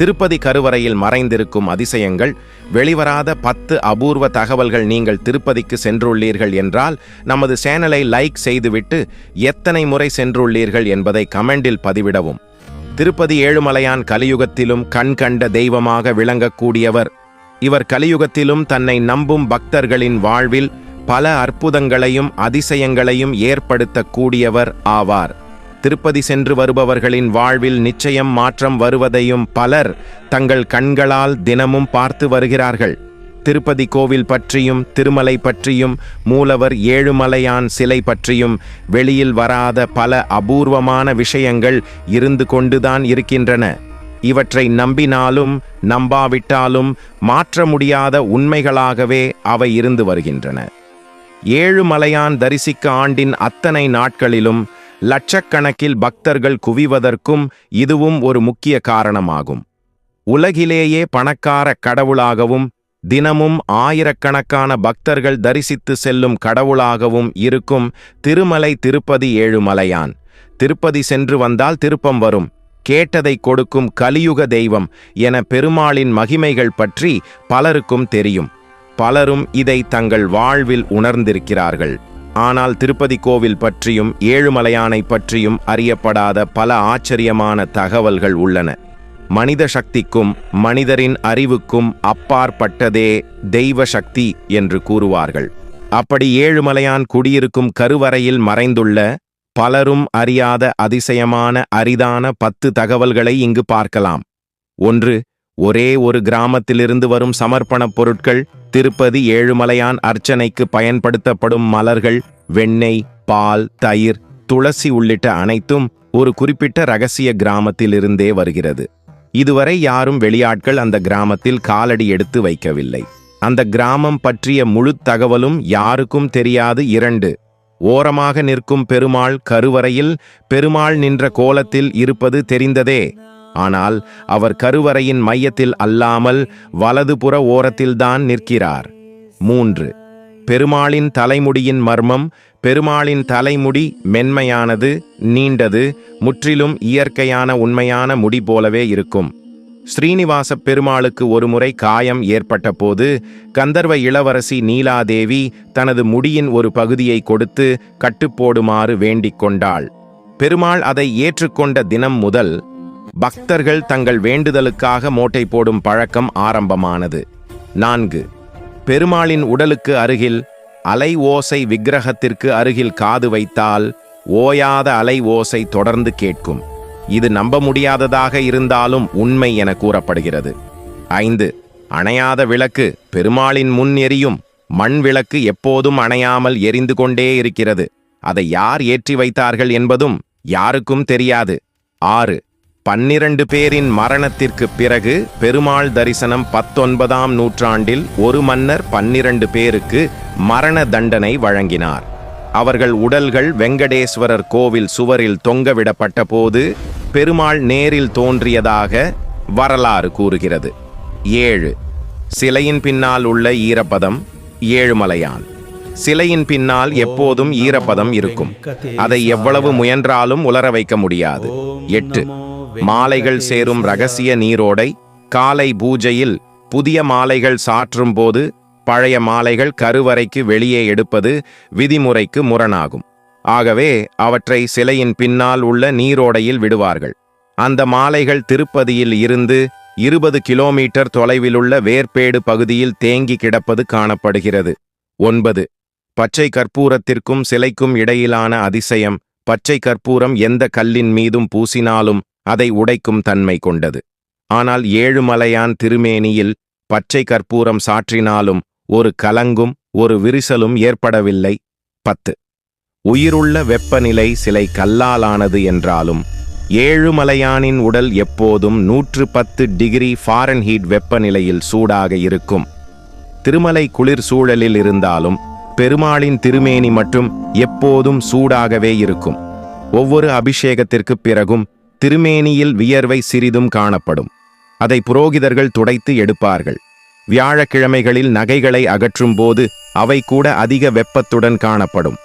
திருப்பதி கருவறையில் மறைந்திருக்கும் அதிசயங்கள் வெளிவராத பத்து அபூர்வ தகவல்கள் நீங்கள் திருப்பதிக்கு சென்றுள்ளீர்கள் என்றால் நமது சேனலை லைக் செய்துவிட்டு எத்தனை முறை சென்றுள்ளீர்கள் என்பதை கமெண்டில் பதிவிடவும். திருப்பதி ஏழுமலையான் கலியுகத்திலும் கண் கண்ட தெய்வமாக விளங்கக்கூடியவர். இவர் கலியுகத்திலும் தன்னை நம்பும் பக்தர்களின் வாழ்வில் பல அற்புதங்களையும் அதிசயங்களையும் ஏற்படுத்தக்கூடியவர் ஆவார். திருப்பதி சென்று வருபவர்களின் வாழ்வில் நிச்சயம் மாற்றம் வருவதையும் பலர் தங்கள் கண்களால் தினமும் பார்த்து வருகிறார்கள். திருப்பதி கோவில் பற்றியும் திருமலை பற்றியும் மூலவர் ஏழுமலையான் சிலை பற்றியும் வெளியில் வராத பல அபூர்வமான விஷயங்கள் இருந்து கொண்டுதான் இருக்கின்றன. இவற்றை நம்பினாலும் நம்பாவிட்டாலும் மாற்ற முடியாத உண்மைகளாகவே அவை இருந்து வருகின்றன. ஏழுமலையான் தரிசிக்க ஆண்டின் அத்தனை நாட்களிலும் லட்சக்கணக்கில் பக்தர்கள் குவிவதற்கும் இதுவும் ஒரு முக்கிய காரணமாகும். உலகிலேயே பணக்கார கடவுளாகவும் தினமும் ஆயிரக்கணக்கான பக்தர்கள் தரிசித்து செல்லும் கடவுளாகவும் இருக்கும் திருமலை திருப்பதி ஏழுமலையான். திருப்பதி சென்று வந்தால் திருப்பம் வரும். கேட்டதை கொடுக்கும் கலியுக தெய்வம் என பெருமாளின் மகிமைகள் பற்றி பலருக்கும் தெரியும். பலரும் இதை தங்கள் வாழ்வில் உணர்ந்திருக்கிறார்கள். ஆனால் திருப்பதி கோவில் பற்றியும் ஏழுமலையானை பற்றியும் அறியப்படாத பல ஆச்சரியமான தகவல்கள் உள்ளன. மனித சக்திக்கும் மனிதரின் அறிவுக்கும் அப்பாற்பட்டதே தெய்வ சக்தி என்று கூறுவார்கள். அப்படி ஏழுமலையான் குடியிருக்கும் கருவறையில் மறைந்துள்ள பலரும் அறியாத அதிசயமான அரிதான பத்து தகவல்களை இங்கு பார்க்கலாம். ஒன்று ஒரே ஒரு கிராமத்திலிருந்து வரும் சமர்ப்பணப் பொருட்கள் திருப்பதி ஏழுமலையான் அர்ச்சனைக்கு பயன்படுத்தப்படும் மலர்கள் வெண்ணெய் பால் தயிர் துளசி உள்ளிட்ட அனைத்தும் ஒரு குறிப்பிட்ட ரகசிய கிராமத்திலிருந்தே வருகிறது. இதுவரை யாரும் வெளியாட்கள் அந்த கிராமத்தில் காலடி எடுத்து வைக்கவில்லை. அந்த கிராமம் பற்றிய முழு தகவலும் யாருக்கும் தெரியாது. இரண்டு ஓரமாக நிற்கும் பெருமாள் கருவறையில் பெருமாள் நின்ற கோலத்தில் இருப்பது தெரிந்ததே? ஆனால் அவர் கருவறையின் மையத்தில் அல்லாமல் வலதுபுற ஓரத்தில்தான் நிற்கிறார். மூன்று. பெருமாளின் தலைமுடியின் மர்மம் பெருமாளின் தலைமுடி மென்மையானது நீண்டது முற்றிலும் இயற்கையான உண்மையான முடி போலவே இருக்கும். ஸ்ரீனிவாச பெருமாளுக்கு ஒருமுறை காயம் ஏற்பட்டபோது கந்தர்வ இளவரசி நீலாதேவி தனது முடியின் ஒரு பகுதியை கொடுத்து கட்டுப்போடுமாறு வேண்டிக் கொண்டாள். பெருமாள் அதை ஏற்றுக்கொண்ட தினம் முதல் பக்தர்கள் தங்கள் வேண்டுதலுக்காக மோட்டை போடும் பழக்கம் ஆரம்பமானது. நான்கு பெருமாளின் உடலுக்கு அருகில் அலை ஓசை விக்கிரகத்திற்கு அருகில் காது வைத்தால் ஓயாத அலை ஓசை தொடர்ந்து கேட்கும். இது நம்ப முடியாததாக இருந்தாலும் உண்மை என கூறப்படுகிறது. ஐந்து அணையாத விளக்கு பெருமாளின் முன் எரியும் மண் விளக்கு எப்போதும் அணையாமல் எரிந்து கொண்டே இருக்கிறது. அதை யார் ஏற்றி வைத்தார்கள் என்பதும் யாருக்கும் தெரியாது. ஆறு பன்னிரண்டு பேரின் மரணத்திற்கு பிறகு பெருமாள் தரிசனம் பத்தொன்பதாம் நூற்றாண்டில் ஒரு மன்னர் பன்னிரண்டு பேருக்கு மரண தண்டனை வழங்கினார். அவர்கள் உடல்கள் வெங்கடேஸ்வரர் கோவில் சுவரில் தொங்கவிடப்பட்ட போது பெருமாள் நேரில் தோன்றியதாக வரலாறு கூறுகிறது. ஏழு. சிலையின் பின்னால் உள்ள ஈரப்பதம் ஏழுமலையான் சிலையின் பின்னால் எப்போதும் ஈரப்பதம் இருக்கும். அதை எவ்வளவு முயன்றாலும் உலர வைக்க முடியாது. எட்டு. மாலைகள் சேரும் ரகசிய நீரோடை காலை பூஜையில் புதிய மாலைகள் சாற்றும் போது பழைய மாலைகள் கருவறைக்கு வெளியே எடுப்பது விதிமுறைக்கு முரணாகும். ஆகவே அவற்றை சிலையின் பின்னால் உள்ள நீரோடையில் விடுவார்கள். அந்த மாலைகள் திருப்பதியில் இருந்து இருபது கிலோமீட்டர் தொலைவிலுள்ள வேர்பேடு பகுதியில் தேங்கி கிடப்பது காணப்படுகிறது. ஒன்பது. பச்சை கற்பூரத்திற்கும் சிலைக்கும் இடையிலான அதிசயம் பச்சை கற்பூரம் எந்த கல்லின் மீதும் பூசினாலும் அதை உடைக்கும் தன்மை கொண்டது. ஆனால் ஏழுமலையான் திருமேனியில் பச்சை கற்பூரம் சாற்றினாலும் ஒரு கலங்கும் ஒரு விரிசலும் ஏற்படவில்லை. பத்து. உயிருள்ள வெப்பநிலை சிலை கல்லாலானது என்றாலும் ஏழுமலையானின் உடல் எப்போதும் நூற்று பத்து டிகிரி ஃபாரன்ஹீட் வெப்பநிலையில் சூடாக இருக்கும். திருமலை குளிர் சூழலில் இருந்தாலும் பெருமாளின் திருமேனி மட்டும் எப்போதும் சூடாகவே இருக்கும். ஒவ்வொரு அபிஷேகத்திற்குப் பிறகும் திருமேனியில் வியர்வை சிறிதும் காணப்படும். அதை புரோகிதர்கள் துடைத்து எடுப்பார்கள். வியாழக்கிழமைகளில் நகைகளை அகற்றும் போது அவை கூட அதிக வெப்பத்துடன் காணப்படும்.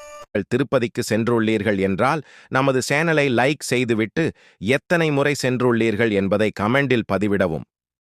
திருப்பதிக்கு சென்றுள்ளீர்கள் என்றால் நமது சேனலை லைக் செய்துவிட்டு எத்தனை முறை சென்றுள்ளீர்கள் என்பதை கமெண்டில் பதிவிடவும்.